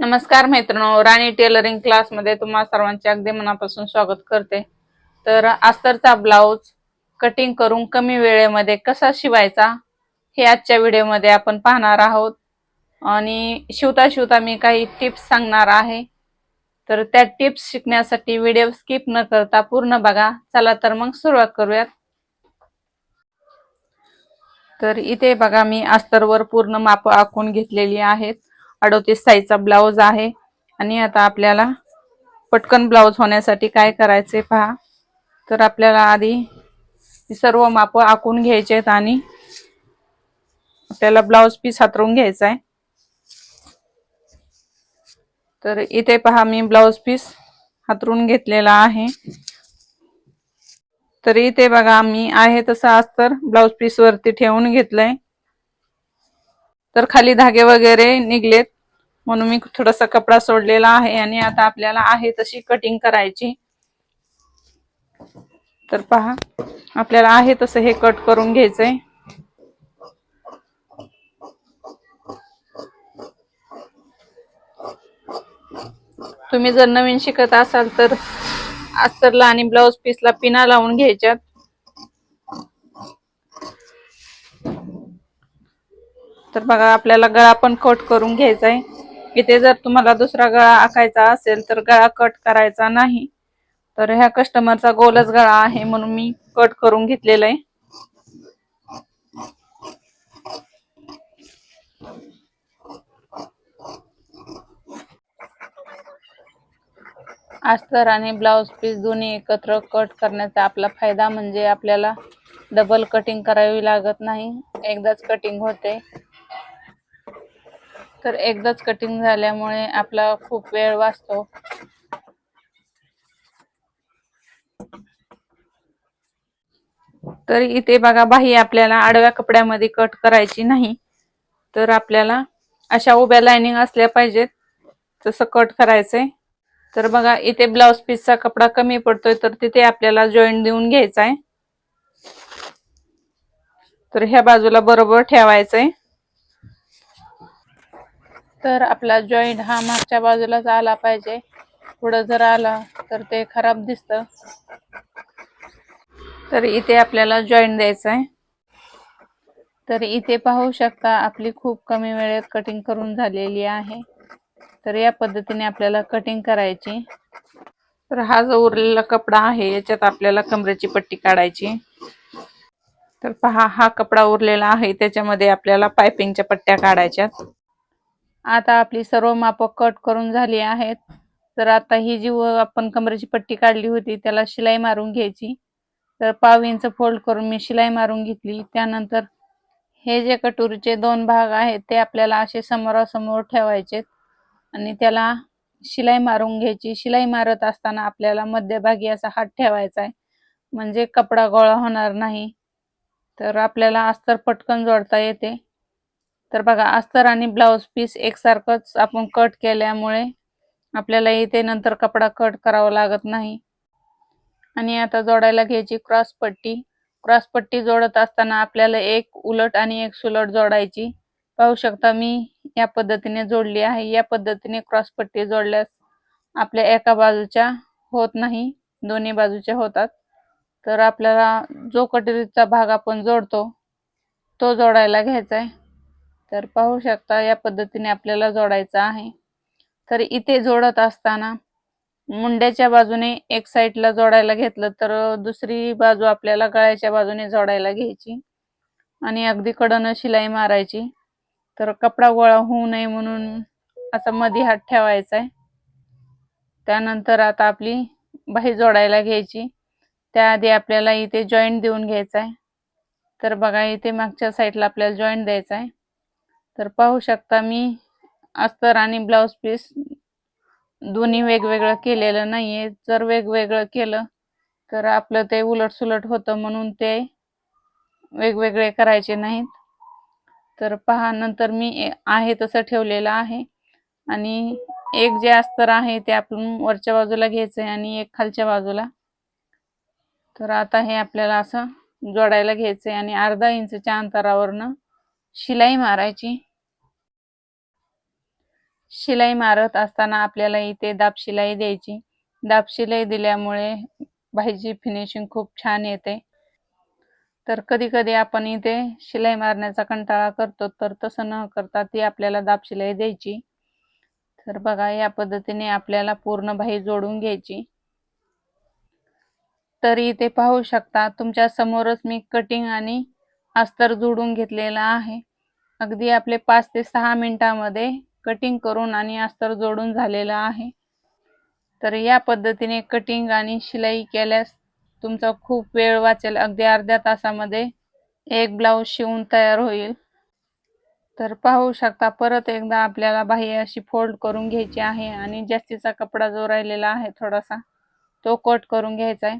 नमस्कार मैत्रिणो राणी टेलरिंग क्लासमध्ये तुम्हा सर्वांचे अगदी मनापासून स्वागत करते. तर अस्तरचा ब्लाऊज कटिंग करून कमी वेळेमध्ये कसा शिवायचा हे आजच्या व्हिडिओमध्ये आपण पाहणार आहोत. आणि शिवता शिवता मी काही टिप्स सांगणार आहे. तर त्या टिप्स शिकण्यासाठी व्हिडिओ स्किप न करता पूर्ण बघा. चला तर मग सुरुवात करूयात. तर इथे बघा मी अस्तरवर पूर्ण माप आखून घेतलेली आहेत. अडोतीस साईजचा ब्लाऊज आहे. आणि आता आपल्याला पटकन ब्लाऊज होण्यासाठी काय करायचे पहा. तर आपल्याला आधी सर्व माप आखून घ्यायचे आहेत आणि आपल्याला ब्लाऊज पीस हातरून घ्यायचा आहे तर इथे पहा मी ब्लाऊज पीस हातरून घेतलेला आहे. तर इथे बघा मी आहे तसं अस्तर ब्लाऊज पीस वरती ठेवून घेतलंय. तर खाली धागे वगैरे निघलेत. म्हणून मी थोडासा कपडा सोडलेला आहे आणि आता आपल्याला आहे तशी कटिंग करायची. तर पहा आपल्याला आहे तसं हे कट करून घ्यायचंय. तुम्ही जर नवीन शिकत असाल तर अस्तरला आणि ब्लाउज पीसला पिना लावून घ्यायच्यात. तर बघा आपल्याला गळा पण कट करून घ्यायचा आहे इथे जर तुम्हाला दुसरा गळा आखायचा असेल तर गळा कट करायचा नाही. तर ह्या कस्टमरचा गोलच गळा आहे म्हणून मी कट करून घेतलेला आहे. अस्तर आणि ब्लाउज पीस दोन्ही एकत्र कट करण्याचा आपला फायदा म्हणजे आपल्याला डबल कटिंग करावी लागत नाही. एकदाच कटिंग होते. तर एकदाच कटिंग झाल्यामुळे आपला खूप वेळ वाचतो. तर इथे बघा बाही आपल्याला आडव्या कपड्यामध्ये कट करायची नाही. तर आपल्याला अशा उभ्या लाइनिंग असल्या पाहिजेत तसं कट करायचंय. तर बघा इथे ब्लाउज पीसचा कपडा कमी पडतोय तर तिथे आपल्याला जॉईंट देऊन घ्यायचा आहे तर ह्या बाजूला बरोबर ठेवायचंय. तर आपला जॉईंट हा मागच्या बाजूलाच आला पाहिजे. पुढं जर आला तर ते खराब दिसतं. तर इथे आपल्याला जॉईंट द्यायचा आहे तर इथे पाहू शकता आपली खूप कमी वेळेत कटिंग करून झालेली आहे. तर या पद्धतीने आपल्याला कटिंग करायची. तर हा जो उरलेला कपडा आहे याच्यात आपल्याला कमरेची पट्टी काढायची. तर पहा हा कपडा उरलेला आहे. त्याच्यामध्ये आपल्याला पायपिंगच्या पट्ट्या काढायच्यात. आता आपली सर्व माप कट करून झाली आहेत. तर आता ही जी व आपण कमरेची पट्टी काढली होती त्याला शिलाई मारून घ्यायची. तर पाव इंच फोल्ड करून मी शिलाई मारून घेतली. त्यानंतर हे जे कटोरीचे दोन भाग आहेत ते आपल्याला असे समोरासमोर ठेवायचे आणि त्याला शिलाई मारून घ्यायची. शिलाई मारत असताना आपल्याला मध्यभागी असा हात ठेवायचा आहे. म्हणजे कपडा गोळा होणार नाही. तर आपल्याला अस्तर पटकन जोडता येते. तर बघा अस्तर आणि ब्लाउज पीस एकसारखंच आपण कट केल्यामुळे आपल्याला इथे नंतर कपडा कट करावा लागत नाही. आणि आता जोडायला घ्यायची क्रॉस पट्टी. क्रॉस पट्टी जोडत असताना आपल्याला एक उलट आणि एक सुलट जोडायची. पाहू शकता मी या पद्धतीने जोडली आहे. या पद्धतीने क्रॉस पट्टी जोडल्यास आपल्या एका बाजूच्या होत नाही दोन्ही बाजूच्या होतात. तर आपल्याला जो कटोरीचा भाग आपण जोडतो तो जोडायला घ्यायचा आहे. तर पाहू शकता या पद्धतीने आपल्याला जोडायचा आहे. तर इथे जोडत असताना मुंड्याच्या बाजूने एक साईडला जोडायला घेतलं तर दुसरी बाजू आपल्याला गळ्याच्या बाजूने जोडायला घ्यायची आणि अगदी कडनं शिलाई मारायची. तर कपडा गोळा होऊ नये म्हणून असा मध्ये हात ठेवायचा आहे त्यानंतर आता आपली बाही जोडायला घ्यायची. त्याआधी आपल्याला इथे जॉईंट देऊन घ्यायचा आहे तर बघा इथे मागच्या साईडला आपल्याला जॉईंट द्यायचा आहे तर पाहू शकता मी अस्तर आणि ब्लाऊज पीस दोन्ही वेगवेगळं केलेलं नाही आहे जर वेगवेगळं केलं तर आपलं ते उलटसुलट होतं म्हणून ते वेगवेगळे करायचे नाहीत. तर पहा नंतर मी ए- आहे तसं ठेवलेलं आहे. आणि एक जे अस्तर आहे ते आपण वरच्या बाजूला घ्यायचं आहे आणि एक खालच्या बाजूला. तर आता हे आपल्याला असं जोडायला घ्यायचं आहे आणि अर्धा इंचच्या अंतरावरनं शिलाई मारायची. शिलाई मारत असताना आपल्याला इथे दाब शिलाई द्यायची. दाब शिलाई दिल्यामुळे भाईची फिनिशिंग खूप छान येते. तर कधी कधी आपण इथे शिलाई मारण्याचा कंटाळा करतो तर तसं न करता ती आपल्याला दाब शिलाई द्यायची. तर बघा या पद्धतीने आपल्याला पूर्ण भाई जोडून घ्यायची. तर इथे पाहू शकता तुमच्या समोरच मी कटिंग आणि अस्तर जोडून घेतलेला आहे. अगदी आपले पाच ते सहा मिनिटामध्ये कटिंग करून आणि अस्तर जोडून झालेलं आहे. तर या पद्धतीने कटिंग आणि शिलाई केल्यास तुमचा खूप वेळ वाचेल. अगदी अर्ध्या तासामध्ये एक ब्लाऊज शिवून तयार होईल. तर पाहू शकता परत एकदा आपल्याला बाह्य अशी फोल्ड करून घ्यायची आहे आणि जास्तीचा कपडा जो राहिलेला आहे थोडासा तो कट करून घ्यायचा आहे.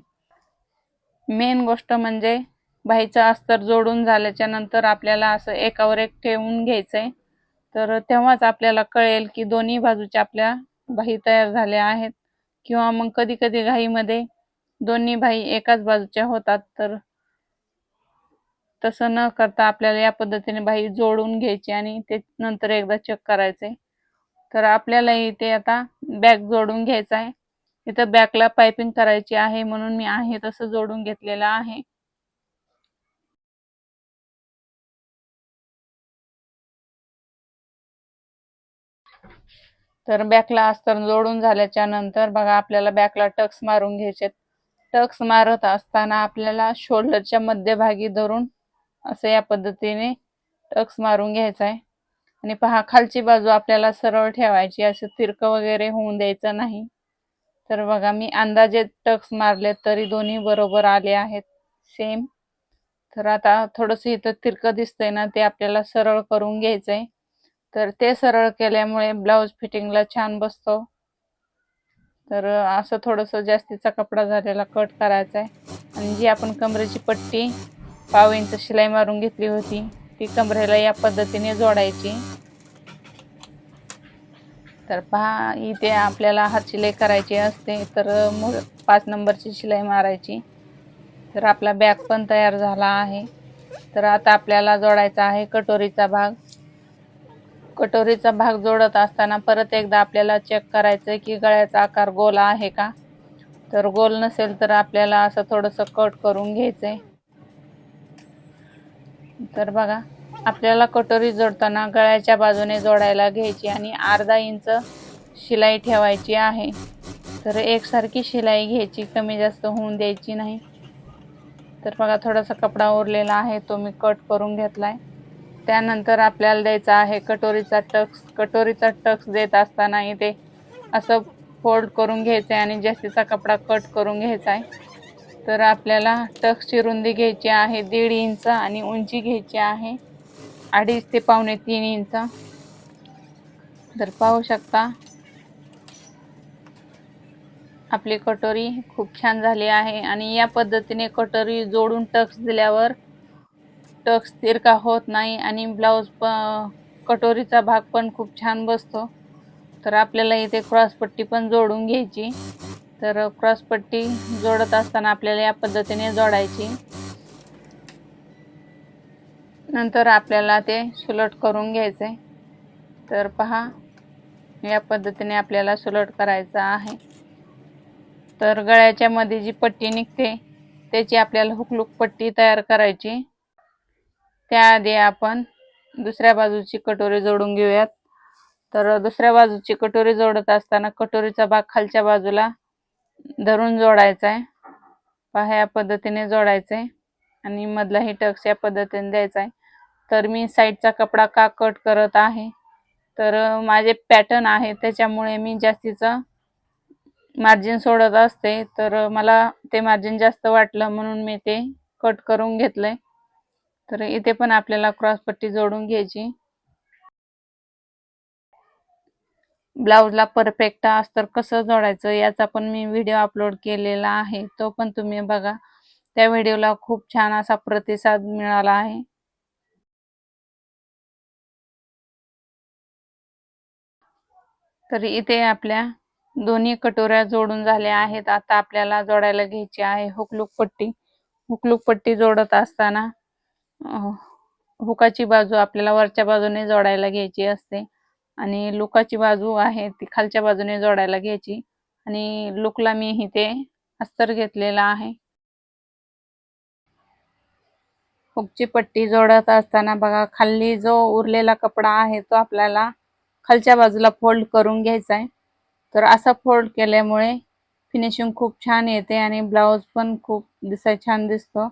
मेन गोष्ट म्हणजे बाईचं अस्तर जोडून झाल्याच्यानंतर आपल्याला असं एकावर एक ठेवून घ्यायचंय. तर तेव्हाच आपल्याला कळेल की दोन्ही बाजूच्या आपल्या भाई तयार झाल्या आहेत. किंवा मग कधी कधी घाईमध्ये दोन्ही बाई एकाच बाजूच्या होतात. तर तसं न करता आपल्याला या पद्धतीने बाई जोडून घ्यायची आणि ते नंतर एकदा चेक करायचे. तर आपल्याला इथे आता बॅग जोडून घ्यायचा आहे. इथं बॅकला पायपिंग करायची आहे म्हणून मी आहे तसं जोडून घेतलेलं आहे. तर बॅकला अस्तर जोडून झाल्याच्यानंतर बघा आपल्याला बॅकला टक्स मारून घ्यायचे टक्स मारत असताना आपल्याला शोल्डरच्या मध्यभागी धरून असं या पद्धतीने टक्स मारून घ्यायचा आहे. आणि पहा खालची बाजू आपल्याला सरळ ठेवायची असं तिरकं वगैरे होऊन द्यायचं नाही. तर बघा मी अंदाजे टक्स मारले तरी दोन्ही बरोबर आले आहेत. सेम तर आता थोडंसं इथं तिरकं दिसतंय ना ते आपल्याला सरळ करून घ्यायचंय. तर ते सरळ केल्यामुळे ब्लाऊज फिटिंगला छान बसतो. तर असं थोडंसं जास्तीचा कपडा झालेला कट करायचा आहे आणि जी आपण कमरेची पट्टी पाव इंच शिलाई मारून घेतली होती ती कमरेला या पद्धतीने जोडायची. तर पहा इथे आपल्याला हात शिलाई करायची असते तर मग पाच नंबरची शिलाई मारायची. तर आपला बॅग पण तयार झाला आहे. तर आता आपल्याला जोडायचा आहे कटोरीचा भाग. कटोरीचा भाग जोडत असताना परत एकदा आपल्याला चेक करायचं की गळ्याचा आकार गोल आहे का? तर गोल नसेल तर आपल्याला असं थोडंसं कट करून घ्यायचंय. तर बघा आपल्याला कटोरी जोडताना गळ्याच्या बाजूने जोडायला घ्यायची आणि अर्धा इंच शिलाई ठेवायची आहे. तर एकसारखी शिलाई घ्यायची कमी जास्त होऊन द्यायची नाही. तर बघा थोडासा कपडा उरलेला आहे तो मी कट करून घेतला आहे त्यानंतर आपल्याला द्यायचा आहे कटोरीचा टक्स कटोरीचा टक्स देत असताना इथे असं फोल्ड करून घ्यायचं आहे आणि जास्तीचा कपडा कट करून घ्यायचा आहे. तर आपल्याला टक्सची रुंदी घ्यायची आहे दीड इंच आणि उंची घ्यायची आहे. अडीच ते पावणे तीन इंच. तर पाहू शकता आपली कटोरी खूप छान झाली आहे आणि या पद्धतीने कटोरी जोडून टक्स दिल्यावर टक्स तिरका होत नाही आणि ब्लाऊज प कटोरीचा भाग पण खूप छान बसतो. तर आपल्याला इथे क्रॉसपट्टी पण जोडून घ्यायची. तर क्रॉसपट्टी जोडत असताना आपल्याला या पद्धतीने जोडायची. नंतर आपल्याला ते सुलट करून घ्यायचे. तर पहा या पद्धतीने आपल्याला सुलट करायचं आहे. तर गळ्याच्यामध्ये जी पट्टी निघते त्याची आपल्याला हुकलूक पट्टी तयार करायची. त्याआधी आपण दुसऱ्या बाजूची कटोरी जोडून घेऊयात. तर दुसऱ्या बाजूची कटोरी जोडत असताना कटोरीचा भाग खालच्या बाजूला धरून जोडायचा आहे पहा या पद्धतीने जोडायचं आहे आणि मधलाही टक्स या पद्धतीने द्यायचा आहे तर मी साईडचा कपडा का कट करत आहे? तर माझे पॅटर्न आहे त्याच्यामुळे मी जास्तीचं मार्जिन सोडत असते. तर मला ते मार्जिन जास्त वाटलं म्हणून मी ते कट करून घेतलं आहे तर इथे पण आपल्याला क्रॉस पट्टी जोडून घ्यायची. ब्लाऊजला परफेक्ट अस्तर कसं जोडायचं याचा पण मी व्हिडिओ अपलोड केलेला आहे. तो पण तुम्ही बघा. त्या व्हिडिओला खूप छान असा प्रतिसाद मिळाला आहे. तर इथे आपल्या दोन्ही कटोऱ्या जोडून झाल्या आहेत. आता आपल्याला जोडायला घ्यायची आहे हुकलूक पट्टी. हुकलूक पट्टी जोडत असताना हुकाची बाजू आपल्याला वरच्या बाजूने जोडायला घ्यायची असते आणि लुकाची बाजू आहे ती खालच्या बाजूने जोडायला घ्यायची आणि लुकला मी इथे अस्तर घेतलेला आहे. हुकची पट्टी जोडत असताना बघा खाली जो उरलेला कपडा आहे तो आपल्याला खालच्या बाजूला फोल्ड करून घ्यायचा आहे. तर असा फोल्ड केल्यामुळे फिनिशिंग खूप छान येते आणि ब्लाऊज पण खूप दिसाय छान दिसतो.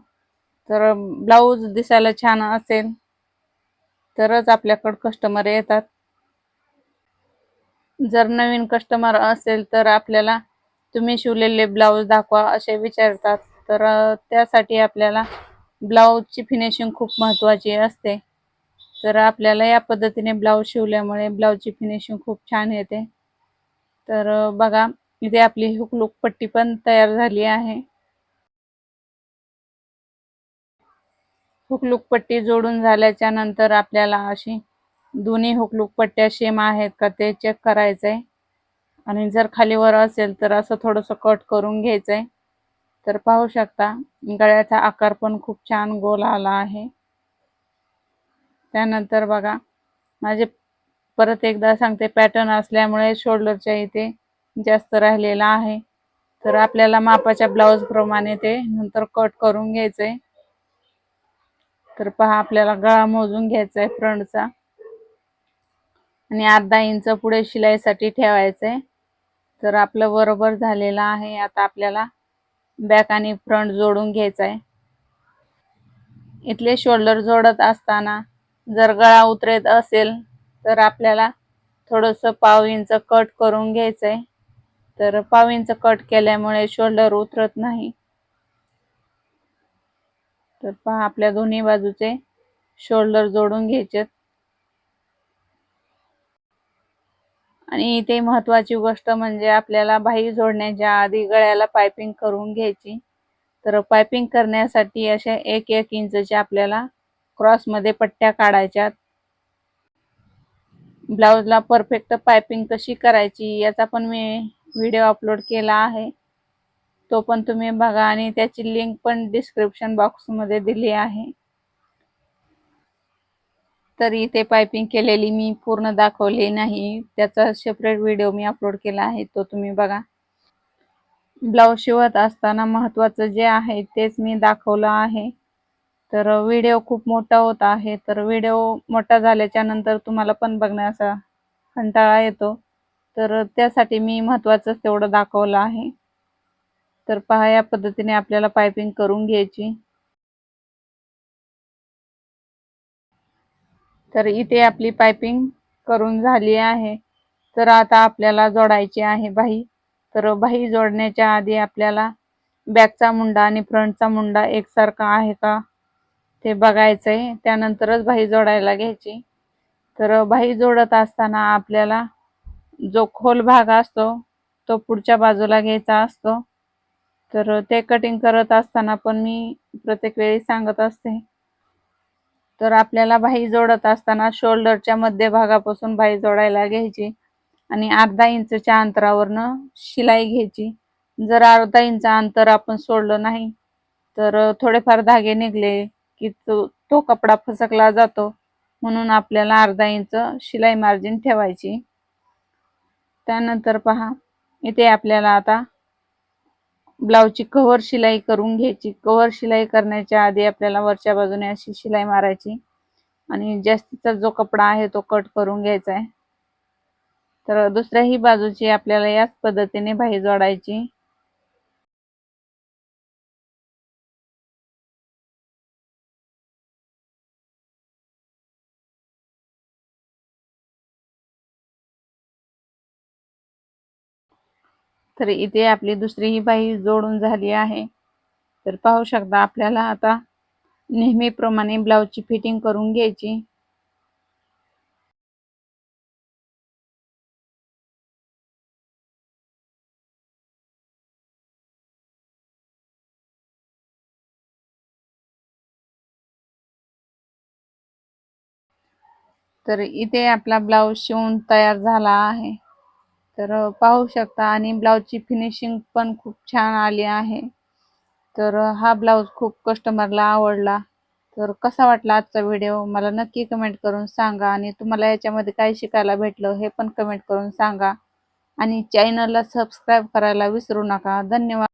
तर ब्लाऊज दिसायला छान असेल. तरच आपल्याकडं कस्टमर येतात. जर नवीन कस्टमर असेल तर आपल्याला तुम्ही शिवलेले ब्लाऊज दाखवा असे विचारतात. तर त्यासाठी आपल्याला ब्लाऊजची फिनिशिंग खूप महत्त्वाची असते. तर आपल्याला या पद्धतीने ब्लाऊज शिवल्यामुळे ब्लाऊजची फिनिशिंग खूप छान येते. तर बघा इथे आपली हुकलूक पट्टी पण तयार झाली आहे. हुकलूक पट्टी जोडून झाल्याच्यानंतर आपल्याला अशी दोन्ही हुकलूक पट्ट्या सेम आहेत का ते चेक करायचंय. आणि जर खालीवर असेल तर असं थोडंसं कट करून घ्यायचंय. तर पाहू शकता गळ्याचा आकार पण खूप छान गोल आला आहे. त्यानंतर बघा माझे परत एकदा सांगते पॅटर्न असल्यामुळे शोल्डरच्या इथे जास्त राहिलेला आहे. तर आपल्याला मापाच्या ब्लाऊज प्रमाणे ते नंतर कट करून घ्यायचंय. तर पहा आपल्याला गळा मोजून घ्यायचा आहे फ्रंटचा. आणि अर्धा इंच पुढे शिलाईसाठी ठेवायचं आहे तर आपलं बरोबर झालेलं आहे. आता आपल्याला बॅक आणि फ्रंट जोडून घ्यायचा आहे इथले शोल्डर जोडत असताना जर गळा उतरत असेल तर आपल्याला थोडंसं पाव इंच कट करून घ्यायचं आहे तर पाव इंच कट केल्यामुळे शोल्डर उतरत नाही. तर पहा आपल्या दोन्ही बाजूचे शोल्डर जोडून घ्यायचे आणि इथे महत्वाची गोष्ट म्हणजे आपल्याला बाही जोडण्याच्या आधी गळ्याला पायपिंग करून घ्यायची. तर पायपिंग करण्यासाठी अशा एक एक इंचच्या आपल्याला क्रॉसमध्ये पट्ट्या काढायच्यात. ब्लाऊजला परफेक्ट पायपिंग कशी करायची याचा पण मी व्हिडिओ अपलोड केला आहे. तो पण तुम्ही बघा आणि त्याची लिंक पण डिस्क्रिप्शन बॉक्समध्ये दिली आहे. तर इथे पायपिंग केलेली मी पूर्ण दाखवली नाही. त्याचा सेपरेट व्हिडिओ मी अपलोड केला आहे तो तुम्ही बघा. ब्लाऊज शिवत असताना महत्त्वाचं जे आहे तेच मी दाखवलं आहे. तर व्हिडिओ खूप मोठा होत आहे. तर व्हिडिओ मोठा झाल्याच्यानंतर तुम्हाला पण बघण्याचा कंटाळा येतो. तर त्यासाठी मी महत्त्वाचंच तेवढं दाखवलं आहे. तर पहा या पद्धतीने आपल्याला पायपिंग करून घ्यायची. तर इथे आपली पायपिंग करून झाली आहे. तर आता आपल्याला जोडायची आहे बाही तर बाही जोडण्याच्या आधी आपल्याला बॅकचा मुंडा आणि फ्रंटचा मुंडा एकसारखा आहे का ते बघायचं आहे त्यानंतरच बाही जोडायला घ्यायची. तर बाही जोडत असताना आपल्याला जो खोल भाग असतो तो पुढच्या बाजूला घ्यायचा असतो. तर ते कटिंग करत असताना पण मी प्रत्येक वेळी सांगत असते. तर आपल्याला भाई जोडत असताना शोल्डरच्या मध्यभागापासून भाई जोडायला घ्यायची आणि अर्धा इंचच्या अंतरावरनं शिलाई घ्यायची. जर अर्धा इंच अंतर आपण सोडलं नाही तर थोडेफार धागे निघले की तो तो कपडा फसकला जातो. म्हणून आपल्याला अर्धा इंच शिलाई मार्जिन ठेवायची. त्यानंतर पहा इथे आपल्याला आता ब्लाऊजची कव्हर शिलाई करून घ्यायची. कव्हर शिलाई करण्याच्या आधी आपल्याला वरच्या बाजूने अशी शिलाई मारायची. आणि जास्तीचा जो कपडा आहे तो कट करून घ्यायचा आहे. तर दुसऱ्याही बाजूची आपल्याला याच पद्धतीने बाही जोडायची. तर इथे आपली दुसरी ही बाई जोडून झाली आहे. तर पाहू शकता आपल्याला आता नेहमीप्रमाणे ब्लाऊजची फिटिंग करून घ्यायची. तर इथे आपला ब्लाऊज शिवून तयार झाला आहे. तर पाहू शकता आणि ब्लाऊजची फिनिशिंग पण खूप छान आली आहे. तर हा ब्लाऊज खूप कस्टमरला आवडला. तर कसा वाटला आजचा व्हिडिओ मला नक्की कमेंट करून सांगा आणि तुम्हाला याच्यामध्ये काय शिकायला भेटलं हे पण कमेंट करून सांगा. आणि चॅनलला सबस्क्राईब करायला विसरू नका. धन्यवाद.